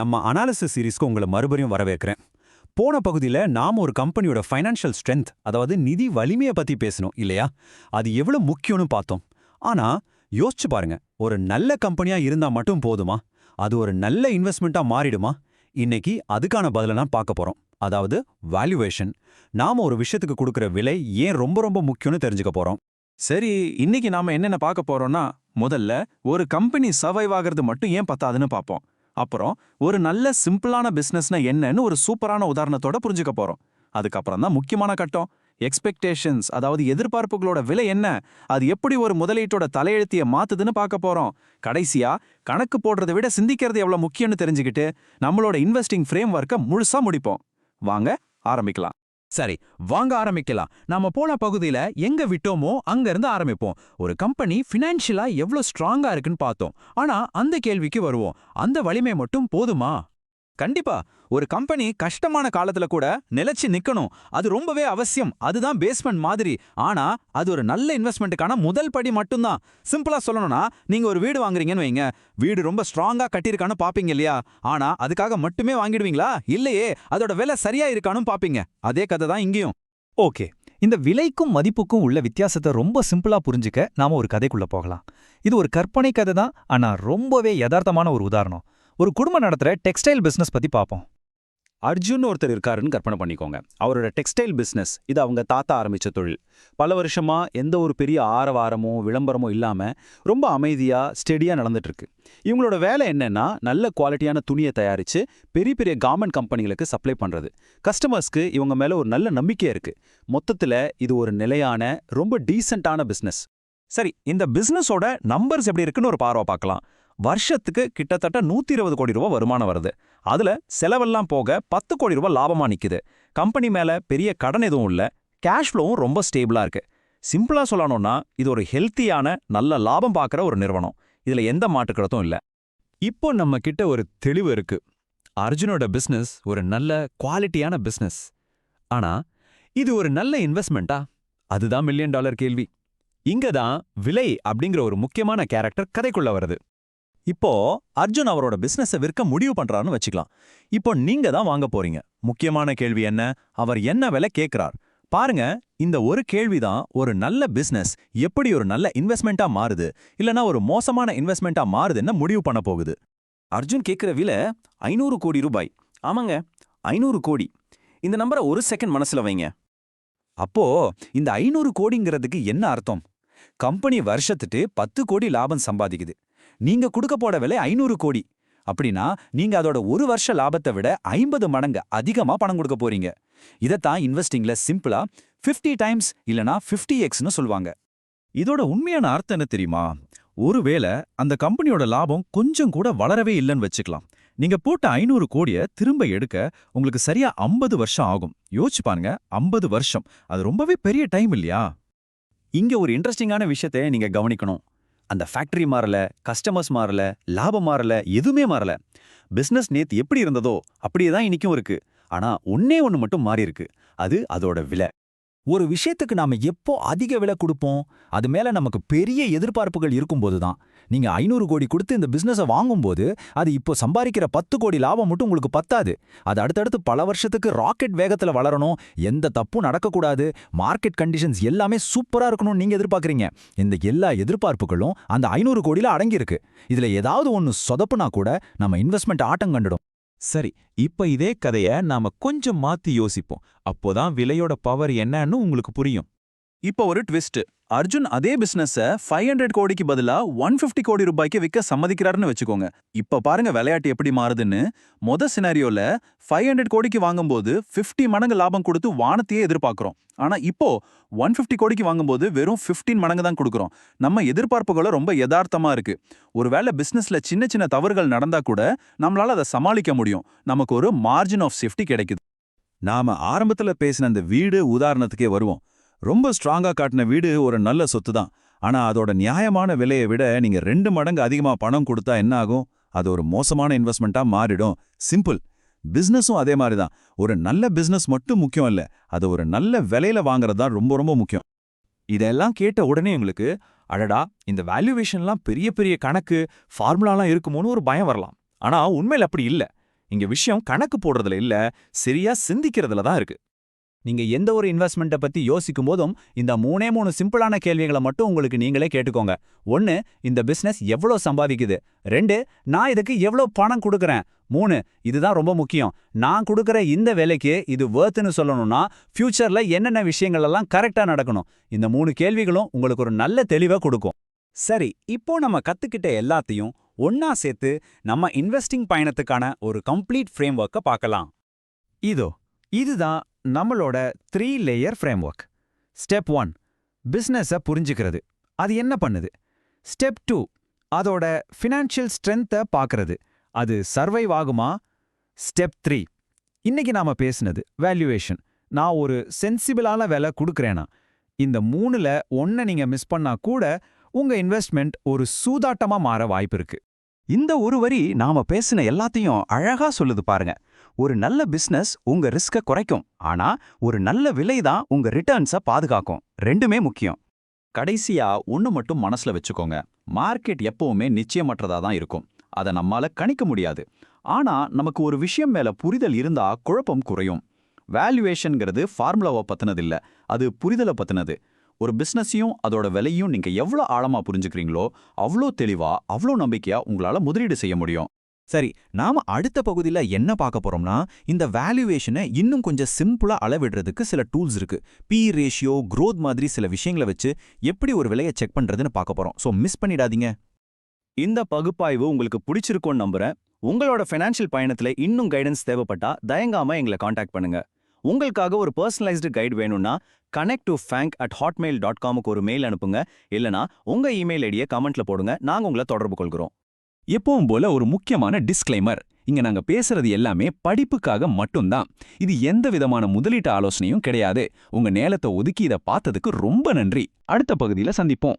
நம்ம அனாலிசிஸ் சீரீஸ்க்கு உங்களை மறுபடியும் வரவேற்கிறேன். போன பகுதியில நாம ஒரு கம்பெனியோட ஃபைனான்ஷியல் ஸ்ட்ரென்த் அதாவது நிதி வலிமையை பத்தி பேசணும் இல்லையா? அது எவ்வளோ முக்கியம்னு பார்த்தோம். ஆனா யோசிச்சு பாருங்க ஒரு நல்ல கம்பெனியா இருந்தா மட்டும் போதுமா? அது ஒரு நல்ல இன்வெஸ்ட்மெண்ட்டா மாறிடுமா? இன்னைக்கு அதுக்கான பதிலை நான் பார்க்க போறோம். அதாவது வேல்யூவேஷன் நாம ஒரு விஷயத்துக்கு கொடுக்குற விலை ஏன் ரொம்ப ரொம்ப முக்கியம்னு தெரிஞ்சுக்க போறோம். சரி இன்னைக்கு நாம என்னென்ன பார்க்க போறோம்னா முதல்ல ஒரு கம்பெனி சர்வைவ் ஆகிறது மட்டும் ஏன் பத்தாதுன்னு பார்ப்போம். அப்புறம் ஒரு நல்ல சிம்பிளான பிசினஸ்னா என்னன்னு ஒரு சூப்பரான உதாரணத்தோட புரிஞ்சுக்க போறோம். அதுக்கப்புறம் தான் முக்கியமான கட்டம். எக்ஸ்பெக்டேஷன்ஸ் அதாவது எதிர்பார்ப்புகளோட விலை என்ன அது எப்படி ஒரு முதலீட்டோட தலையெழுத்தியை மாத்துதுன்னு பார்க்க போறோம். கடைசியா கணக்கு போடுறதை விட சிந்திக்கிறது எவ்வளவு முக்கியம்னு தெரிஞ்சுக்கிட்டு நம்மளோட இன்வெஸ்டிங் ஃப்ரேம் ஒர்க்கை முழுசா முடிப்போம். வாங்க ஆரம்பிக்கலாம். சரி வாங்க ஆரம்பிக்கலாம். நாம போன பகுதியில எங்க விட்டோமோ அங்க இருந்து ஆரம்பிப்போம். ஒரு கம்பெனி ஃபினான்ஷியலா எவ்வளவு ஸ்ட்ராங்கா இருக்குன்னு பார்த்தோம். ஆனா அந்த கேள்விக்கு வருவோம். அந்த வலிமை மட்டும் போதுமா? கண்டிப்பா. ஒரு கம்பெனி கஷ்டமான காலத்துல கூட நிலைச்சு நிக்கணும். அது ரொம்பவே அவசியம். அதுதான் பேஸ்மெண்ட் மாதிரி. ஆனா அது ஒரு நல்ல இன்வெஸ்ட்மெண்ட்டுக்கான முதல் படி மட்டும்தான். சிம்பிளா சொல்லணும்னா நீங்க ஒரு வீடு வாங்குறீங்கன்னு வைங்க. வீடு ரொம்ப ஸ்ட்ராங்கா கட்டியிருக்கான்னு பாப்பீங்க இல்லையா? ஆனா அதுக்காக மட்டுமே வாங்கிடுவீங்களா? இல்லையே. அதோட விலை சரியா இருக்கானும் பாப்பீங்க. அதே கதை தான் இங்கேயும். ஓகே. இந்த விலைக்கும் மதிப்புக்கும் உள்ள வித்தியாசத்தை ரொம்ப சிம்பிளா புரிஞ்சுக்க நாம ஒரு கதைக்குள்ள போகலாம். இது ஒரு கற்பனை கதை தான். ஆனா ரொம்பவே யதார்த்தமான ஒரு உதாரணம். ஒரு குடும்பம் நடத்துற டெக்ஸ்டைல் பிசினஸ் பத்தி பார்ப்போம் அர்ஜுன் ஒருத்தர் இருக்காருன்னு கற்பனை பண்ணிக்கோங்க. அவரோட டெக்ஸ்டைல் பிசினஸ் இது அவங்க தாத்தா ஆரம்பிச்ச தொழில். பல வருஷமா எந்த ஒரு பெரிய ஆரவாரமோ விளம்பரமோ இல்லாம ரொம்ப அமைதியா ஸ்டெடியா நடந்துட்டு இருக்கு இவங்களோட வேலை என்னன்னா நல்ல குவாலிட்டியான துணியை தயாரிச்சு பெரிய பெரிய கார்மெண்ட் கம்பெனிகளுக்கு சப்ளை பண்றது. கஸ்டமர்ஸ்க்கு இவங்க மேல ஒரு நல்ல நம்பிக்கை இருக்கு. மொத்தத்துல இது ஒரு நிலையான ரொம்ப டீசெண்டான பிசினஸ் சரி இந்த பிசினஸோட நம்பர்ஸ் எப்படி இருக்குன்னு ஒரு பார்வை பார்க்கலாம். வருஷத்துக்கு கிட்டத்தட்ட நூத்தி இருபது கோடி ரூபா வருமானம் வருது. அதுல செலவெல்லாம் போக பத்து கோடி ரூபாய் லாபமா நிக்குது. கம்பெனி மேல பெரிய கடன் எதுவும் இல்ல. கேஷ் ஃப்ளோவும் ரொம்ப ஸ்டேபிளா இருக்கு. சிம்பிளா சொல்லணும்னா இது ஒரு ஹெல்த்தியான நல்ல லாபம் பார்க்குற ஒரு நிறுவனம். இதுல எந்த மாட்டுக்கிறதும் இல்ல. இப்போ நம்ம கிட்ட ஒரு தெளிவு இருக்கு. அர்ஜுனோட பிசினஸ் ஒரு நல்ல குவாலிட்டியான பிசினஸ் ஆனா இது ஒரு நல்ல இன்வெஸ்ட்மெண்ட்டா அதுதான் மில்லியன் டாலர் கேள்வி. இங்க தான் விலை அப்படிங்கிற ஒரு முக்கியமான கேரக்டர் கதைக்குள்ள வருது. இப்போ அர்ஜுன் அவரோட பிசினஸை விற்க முடிவு பண்றாருன்னு வச்சுக்கலாம். இப்போ நீங்க தான் வாங்க போறீங்க. முக்கியமான கேள்வி என்ன? அவர் என்ன விலை கேட்கிறார் பாருங்க இந்த ஒரு கேள்விதான் ஒரு நல்ல பிசினஸ் எப்படி ஒரு நல்ல இன்வெஸ்ட்மெண்ட்டா மாறுது? இல்லனா ஒரு மோசமான இன்வெஸ்ட்மெண்ட்டா மாறுதுன்னு முடிவு பண்ண போகுது. அர்ஜுன் கேட்கிற விலை ஐநூறு கோடி ரூபாய். ஆமாங்க ஐநூறு கோடி. இந்த நம்பரை ஒரு செகண்ட் மனசுல வைங்க. அப்போ இந்த ஐநூறு கோடிங்கிறதுக்கு என்ன அர்த்தம்? கம்பெனி வருஷத்துட்டு பத்து கோடி லாபம் சம்பாதிக்குது. நீங்க கொடுக்க போட விலை ஐநூறு கோடி. அப்படின்னா நீங்க அதோட ஒரு வருஷ லாபத்தை விட ஐம்பது மடங்கு அதிகமா பணம் கொடுக்க போறீங்க. இதைத்தான் இன்வெஸ்டிங்ல சிம்பிளா 50 டைம்ஸ் இல்லனா 50 எக்ஸ்னு சொல்லுவாங்க. இதோட உண்மையான அர்த்தம் என்ன தெரியுமா? ஒருவேளை அந்த கம்பெனியோட லாபம் கொஞ்சம் கூட வளரவே இல்லைன்னு வச்சுக்கலாம். நீங்க போட்ட ஐநூறு கோடியை திரும்ப எடுக்க உங்களுக்கு சரியா ஐம்பது வருஷம் ஆகும். யோசிச்சு பாருங்க ஐம்பது வருஷம். அது ரொம்பவே பெரிய டைம் இல்லையா? இங்க ஒரு இன்ட்ரெஸ்டிங்கான விஷயத்தை நீங்க கவனிக்கணும். அந்த ஃபேக்டரி மாறல கஸ்டமர்ஸ் மாறல லாபம் மாறல எதுவுமே மாறல. பிசினஸ் நேத்து எப்படி இருந்ததோ அப்படியே தான் இன்னைக்கும் இருக்கு. ஆனா ஒன்னே ஒன்னு மட்டும் மாறி இருக்கு அது அதோட விலை. ஒரு விஷயத்துக்கு நாம எப்போ அதிக விலை கொடுப்போம் அது மேல நமக்கு பெரிய எதிர்பார்ப்புகள் இருக்கும்போது தான். நீங்க ஐநூறு கோடி கொடுத்து இந்த பிசினஸை வாங்கும்போது அது இப்போ சம்பாதிக்கிற பத்து கோடி லாபம் மட்டும் உங்களுக்கு பத்தாது. அது அடுத்தடுத்து பல வருஷத்துக்கு ராக்கெட் வேகத்துல வளரணும் எந்த தப்பும் நடக்கக்கூடாது மார்க்கெட் கண்டிஷன்ஸ் எல்லாமே சூப்பரா இருக்கணும்னு நீங்க எதிர்பார்க்கறீங்க. இந்த எல்லா எதிர்பார்ப்புகளும் அந்த ஐநூறு கோடியில அடங்கியிருக்கு. இதுல ஏதாவது ஒன்னு சொதப்புனா கூட நம்ம இன்வெஸ்ட்மெண்ட் ஆட்டம் கண்டுடும். சரி இப்ப இதே கதைய நாம கொஞ்சம் மாத்தி யோசிப்போம். அப்போதான் விலையோட பவர் என்னன்னு உங்களுக்கு புரியும். இப்போ ஒரு ட்விஸ்ட் அர்ஜுன் அதே பிசினஸ ஃபைவ் ஹண்ட்ரட் கோடிக்கு பதிலா ஒன் ஃபிஃப்டி கோடி ரூபாய்க்கு விற்க சம்மதிக்கிறாருன்னு வச்சுக்கோங்க. இப்ப பாருங்க விளையாட்டு எப்படி மாறுதுன்னு. மொத சினாரியோல ஃபைவ் ஹண்ட்ரட் கோடிக்கு வாங்கும்போது 50 மடங்கு லாபம் கொடுத்து வானத்தையே எதிர்பார்க்கிறோம். ஆனா இப்போ ஒன் ஃபிஃப்டி கோடிக்கு வாங்கும்போது வெறும் 15 மடங்கு தான் கொடுக்குறோம். நம்ம எதிர்பார்ப்புகளை ரொம்ப யதார்த்தமா இருக்கு. ஒருவேளை பிசினஸ்ல சின்ன சின்ன தவறுகள் நடந்தா கூட நம்மளால அதை சமாளிக்க முடியும். நமக்கு ஒரு மார்ஜின் ஆஃப் சேஃப்டி கிடைக்குது. நாம ஆரம்பத்துல பேசின அந்த வீடு உதாரணத்துக்கே வருவோம். ரொம்ப ஸ்ட்ராங்கா காட்டின வீடு ஒரு நல்ல சொத்து தான் ஆனா அதோட நியாயமான விலையை விட நீங்க ரெண்டு மடங்கு அதிகமா பணம் கொடுத்தா என்ன ஆகும்? அது ஒரு மோசமான இன்வெஸ்ட்மெண்ட்டா மாறிடும். சிம்பிள் பிசினஸும் அதே மாதிரி தான் ஒரு நல்ல பிசினஸ் மட்டும் முக்கியம் இல்ல. அது ஒரு நல்ல விலையில வாங்குறது தான் ரொம்ப ரொம்ப முக்கியம். இதெல்லாம் கேட்ட உடனே எங்களுக்கு அடடா இந்த வேல்யூவேஷன்லாம் பெரிய பெரிய கணக்கு ஃபார்முலாலாம் இருக்குமோன்னு ஒரு பயம் வரலாம். ஆனா உண்மையில அப்படி இல்ல. இங்க விஷயம் கணக்கு போடுறதுல இல்ல சரியா சிந்திக்கிறதுல தான் இருக்கு. நீங்க எந்த ஒரு இன்வெஸ்ட்மெண்ட்டை பத்தி யோசிக்கும் போதும் இந்த மூணே மூணு சிம்பிளான கேள்விகளை மட்டும் உங்களுக்கு நீங்களே கேட்டுக்கோங்க. ஒன்னு இந்த பிசினஸ் எவ்வளோ சம்பாதிக்குது? ரெண்டு நான் இதுக்கு எவ்வளோ பணம் கொடுக்கறேன்? மூணு இதுதான் ரொம்ப முக்கியம். நான் கொடுக்கற இந்த வேலைக்கு இது வேர்த்துன்னு சொல்லணும்னா ஃபியூச்சர்ல என்னென்ன விஷயங்கள் எல்லாம் கரெக்டா நடக்கணும்? இந்த மூணு கேள்விகளும் உங்களுக்கு ஒரு நல்ல தெளிவை கொடுக்கும். சரி இப்போ நம்ம கத்துக்கிட்ட எல்லாத்தையும் ஒன்னா சேர்த்து நம்ம இன்வெஸ்டிங் பயணத்துக்கான ஒரு கம்ப்ளீட் ஃப்ரேம் ஒர்க்கை பார்க்கலாம். இதோ இதுதான் நம்மளோட three layer framework step one பிஸ்னஸை புரிஞ்சுக்கிறது. அது என்ன பண்ணுது? ஸ்டெப் டூ அதோட ஃபினான்ஷியல் ஸ்ட்ரென்த்தை பார்க்கறது அது சர்வைவ் ஆகுமா? ஸ்டெப் த்ரீ இன்னைக்கு நாம பேசுனது வேல்யூவேஷன் நான் ஒரு சென்சிபிளான விலை கொடுக்குறேனா? இந்த மூணுல ஒன்றை நீங்க மிஸ் பண்ணா கூட உங்க இன்வெஸ்ட்மெண்ட் ஒரு சூதாட்டமா மாற வாய்ப்பு இருக்குது இந்த ஒரு வரி நாம பேசின எல்லாத்தையும் அழகா சொல்லுது பாருங்க. ஒரு நல்ல பிசினஸ் உங்க ரிஸ்கை குறைக்கும். ஆனா ஒரு நல்ல விலை தான் உங்க ரிட்டர்ன்ஸ பாதுகாக்கும். ரெண்டுமே முக்கியம். கடைசியா ஒன்று மட்டும் மனசுல வச்சுக்கோங்க. மார்க்கெட் எப்பவுமே நிச்சயமற்றதா தான் இருக்கும். அதை நம்மால கணிக்க முடியாது. ஆனா நமக்கு ஒரு விஷயம் மேல புரிதல் இருந்தா குழப்பம் குறையும். வேல்யூவேஷன்ங்கிறது ஃபார்முலாவை பத்தினது இல்ல அது புரிதலை பத்தினது. ஒரு பிசினஸையும் அதோட விலையும் நீங்க எவ்வளவு ஆழமா புரிஞ்சுக்கிறீங்களோ அவ்வளோ தெளிவா அவ்வளோ நம்பிக்கையா உங்களால முதலீடு செய்ய முடியும். சரி நாம அடுத்த பகுதியில என்ன பார்க்க போறோம்னா இந்த வேல்யூவேஷனை இன்னும் கொஞ்சம் சிம்பிளா அளவிடுறதுக்கு சில டூல்ஸ் இருக்கு. பி ரேஷியோ growth மாதிரி சில விஷயங்களை வச்சு எப்படி ஒரு விலையை செக் பண்றதுன்னு பார்க்க போறோம். சோ மிஸ் பண்ணிடாதீங்க. இந்த பகுப்பாய்வு உங்களுக்கு பிடிச்சிருக்கும்னு நம்புறேன். உங்களோட ஃபைனான்ஷியல் பயணத்துல இன்னும் கைடன்ஸ் தேவைப்பட்டா தயங்காம எங்களை காண்டாக்ட் பண்ணுங்க. உங்களுக்காக ஒரு பர்சனலைஸ்டு கைடு வேணும்னா connect to fang at Hotmail dot காமுக்கு ஒரு மெயில் அனுப்புங்க. இல்லனா உங்க இமெயில் ஐடியை கமெண்ட்ல போடுங்க. நாங்க உங்களை தொடர்பு கொள்கிறோம். எப்பவும் போல ஒரு முக்கியமான டிஸ்க்ளைமர் இங்க நாங்க பேசுறது எல்லாமே படிப்புக்காக மட்டும்தான். இது எந்த விதமான முதலீட்டு ஆலோசனையும் கிடையாது. உங்க நேலத்தை ஒதுக்கி இதை பார்த்ததுக்கு ரொம்ப நன்றி. அடுத்த பகுதியில சந்திப்போம்.